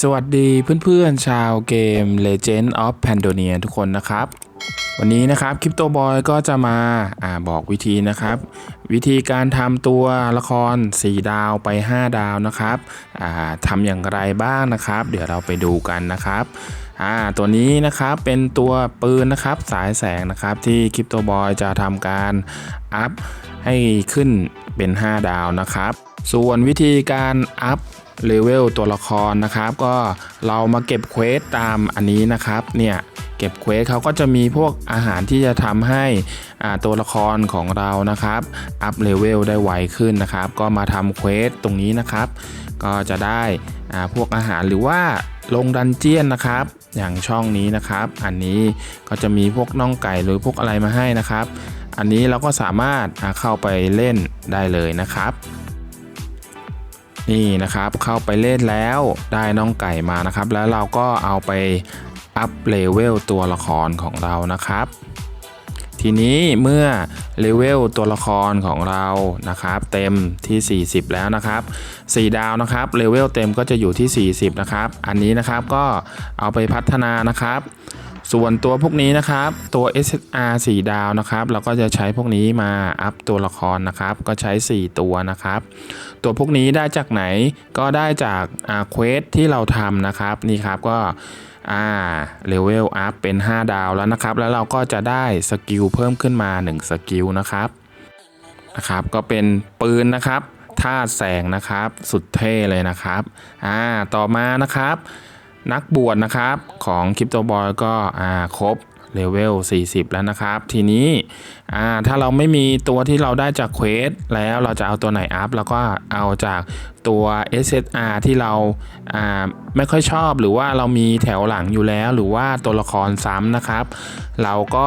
สวัสดีเพื่อนๆ ชาวเกม Legend of Pandonia ทุกคนนะครับ วันนี้นะครับคริปโตบอยก็จะมาอาบอกวิธีนะครับ วิธีการทำตัวละคร 4 ดาวไป 5 ดาวนะครับทำอย่างไรบ้างนะครับ เดี๋ยวเราไปดูกันนะครับตัวนี้นะครับเป็นตัวปืนนะครับสายแสงนะครับที่คริปโตบอยจะทำการ อัพให้ขึ้นเป็น 5 ดาวนะครับ ส่วนวิธีการอัพเลเวลตัวละครนะครับ ก็เรามาเก็บเควสตามอันนี้นะครับเนี่ย เก็บเควสเขาก็จะมีพวกอาหารที่จะทำให้ตัวละครของเรานะครับอัพเลเวลได้ไวขึ้นนะครับ ก็มาทำเควสตรงนี้นะครับ ก็จะได้พวกอาหารหรือว่าลงดันเจียนนะครับ อย่างช่องนี้นะครับ อันนี้ก็จะมีพวกน่องไก่หรือพวกอะไรมาให้นะครับ อันนี้เราก็สามารถเข้าไปเล่นได้เลยนะครับนี่นะครับเข้าไปเล่นแล้วได้น้องไก่มานะครับ แล้วเราก็เอาไป อัพเลเวลตัวละครของเรานะครับ ทีนี้เมื่อเลเวลตัวละครของเรานะครับ เต็มที่ 40 แล้วนะครับ 4 ดาวนะครับเลเวลเต็มก็จะอยู่ที่ 40 นะครับ อันนี้นะครับก็เอาไปพัฒนานะครับส่วนตัวพวกนี้นะครับตัว SSR 4 ดาวนะครับเราก็จะใช้พวกนี้มาอัพตัวละครนะครับ ก็ใช้ 4 ตัวนะครับ ตัวพวกนี้ได้จากไหนก็ได้จากอาเควสที่เราทำนะครับนี่ครับก็ อ่าเลเวลอัพเป็น 5 ดาวแล้วนะครับ แล้วเราก็จะได้สกิลเพิ่มขึ้นมา 1 สกิลนะครับนะครับก็เป็นปืนนะครับธาตุแสงนะครับสุดเท่เลยนะครับอ่าต่อมานะครับ นักบวชนะครับของคริปโตบอยก็อ่าครบ เลเวล 40 แล้วนะครับ ทีนี้ถ้าเราไม่มีตัวที่เราได้จากเควสแล้วเราจะเอาตัวไหนอัพแล้วก็เอาจากตัว SSR ที่เราาไม่ค่อยชอบหรือว่าเรามีแถวหลังอยู่แล้ว หรือว่าตัวละครซ้ำนะครับ เราก็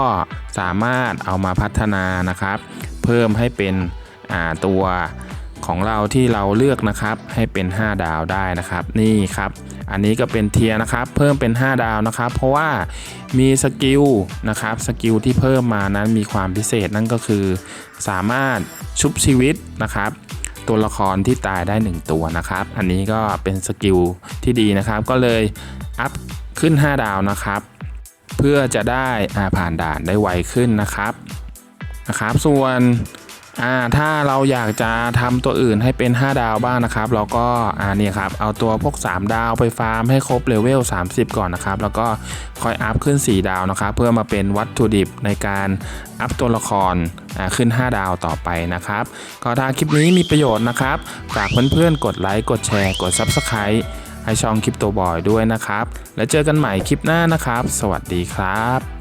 สามารถเอามาพัฒนานะครับ เพิ่มให้เป็นตัว ของเราที่เราเลือกนะครับให้เป็น 5 ดาวได้นะครับ นี่ครับ อันนี้ก็เป็นเทียนะครับ เพิ่มเป็น 5 ดาวนะครับ เพราะว่ามีสกิลนะครับสกิลที่เพิ่มมานั้นมีความพิเศษนั่นก็คือ สามารถชุบชีวิตนะครับ ตัวละครที่ตายได้ 1 ตัวนะครับ อันนี้ก็เป็นสกิลที่ดีนะครับ ก็เลยอัพขึ้น 5 ดาวนะครับ เพื่อจะได้อาผ่านด่านได้ไวขึ้นนะครับนะครับ ส่วน อ่าถ้าเราอยากจะทำตัวอื่นให้เป็น 5 ดาวบ้างนะครับ เราก็อ่าเนี่ยครับเอาตัวพวก 3 ดาวไปฟาร์มให้ครบเลเวล 30 ก่อนนะครับ แล้วก็ค่อยอัพขึ้น 4 ดาวนะครับ เพื่อมาเป็นวัตถุดิบในการอัพตัวละครอ่าขึ้น 5 ดาวต่อไปนะครับ ก็ถ้าคลิปนี้มีประโยชน์นะครับฝากเพื่อนๆกดไลค์กดแชร์กด Subscribe ให้ช่องคลิปโตบอยด้วยนะครับ แล้วเจอกันใหม่คลิปหน้านะครับ สวัสดีครับ